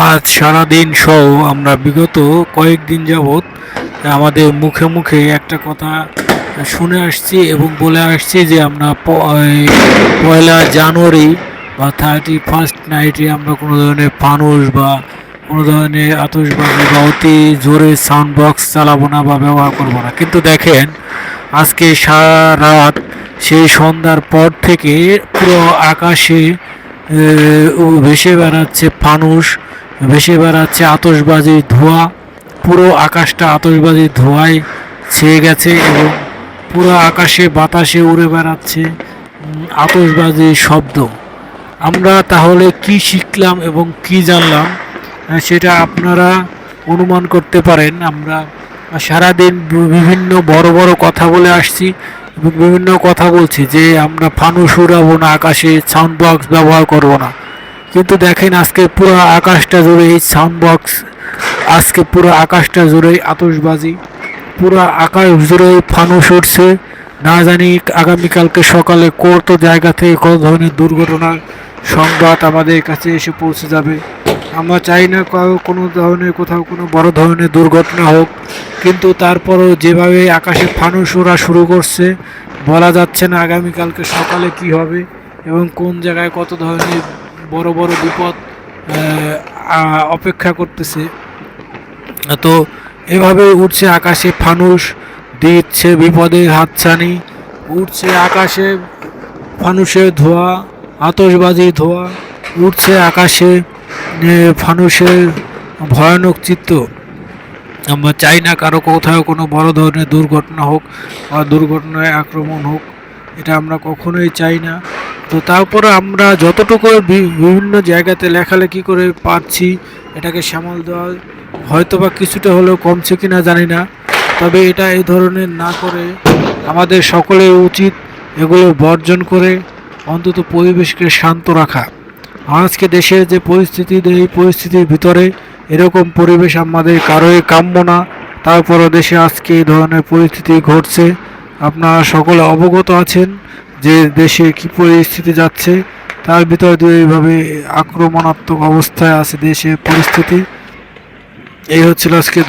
আজ সারাদিন সহ আমরা বিগত কয়েকদিন যাবৎ আমাদের মুখে মুখে একটা কথা শুনে আসছি এবং বলে আসছি যে আমরা পয়লা জানুয়ারি বা থার্টি ফার্স্ট নাইটে আমরা কোনো ধরনের ফানুস বা কোনো ধরনের আতসবাজি বা অতি জোরে সাউন্ড বক্স চালাবো না বা ব্যবহার করব না। কিন্তু দেখেন, আজকে সারা রাত সেই সন্ধ্যার পর থেকে পুরো আকাশে ভেসে বেড়াচ্ছে ফানুস ভেসে বেড়াচ্ছে আতসবাজির ধোঁয়া। পুরো আকাশটা আতসবাজির ধোঁয়ায় ছেয়ে গেছে এবং পুরো আকাশে বাতাসে উড়ে বেড়াচ্ছে উম, আতসবাজির শব্দ। আমরা তাহলে কি শিখলাম এবং কি জানলাম সেটা আপনারা অনুমান করতে পারেন। আমরা সারাদিন বিভিন্ন বড় বড় কথা বলে আসছি বিভিন্ন কথা বলছি যে আমরা ফানুস উড়াবো না আকাশে সাউন্ড বক্স ব্যবহার করব না। কিন্তু দেখেন আজকে পুরো আকাশটা জুড়ে এই সাউন্ড বক্স আজকে পুরো আকাশটা জুড়ে আতসবাজি পুরো আকাশ জুড়ে ফানুস উঠছে। না জানি আগামীকালকে সকালে কত জায়গা থেকে কত ধরনের দুর্ঘটনার সংবাদ আমাদের কাছে এসে পৌঁছে যাবে। আমরা চাই না কোনো ধরনের কোথাও কোনো বড় ধরনের দুর্ঘটনা হোক, কিন্তু তারপরও যেভাবে আকাশে ফানুস ওড়া শুরু করছে, বলা যাচ্ছে না আগামীকালকে সকালে কি হবে এবং কোন জায়গায় কত ধরনের বড় বড় বিপদ অপেক্ষা করতেছে। তো এভাবে উঠছে আকাশে ফানুস দিচ্ছে বিপদের হাতছানি উঠছে আকাশে ফানুসের ধোঁয়া আতশবাজির ধোঁয়া উঠছে আকাশে এ, ফানুসের ভয়ানক চিত্র আমরা চাই না কারও কোথাও কোনো বড় ধরনের দুর্ঘটনা হোক বা দুর্ঘটনায় আক্রমণ হোক। এটা আমরা কখনোই চাই না। তো তারপরে আমরা যতটুকু বিভিন্ন জায়গাতে লেখালেখি করে পারছি, এটাকে সামাল দেওয়া হয়তো বা কিছুটা হলেও কমছে কি না জানি না। তবে এটা এই ধরনের না করে আমাদের সকলের উচিত এগুলো বর্জন করে অন্তত পরিবেশকে শান্ত রাখা। আজকে দেশের যে পরিস্থিতি, এই পরিস্থিতির ভিতরে এরকম পরিবেশ আমাদের কারোই কাম্য না। তারপরও দেশে আজকে এই ধরনের পরিস্থিতি ঘটছে। আপনারা সকলে অবগত আছেন যে দেশে কি পরিস্থিতি যাচ্ছে। তার ভিতর দিয়ে এইভাবে আক্রমণাত্মক অবস্থায় আছে দেশের পরিস্থিতি। এই হচ্ছিল আজকে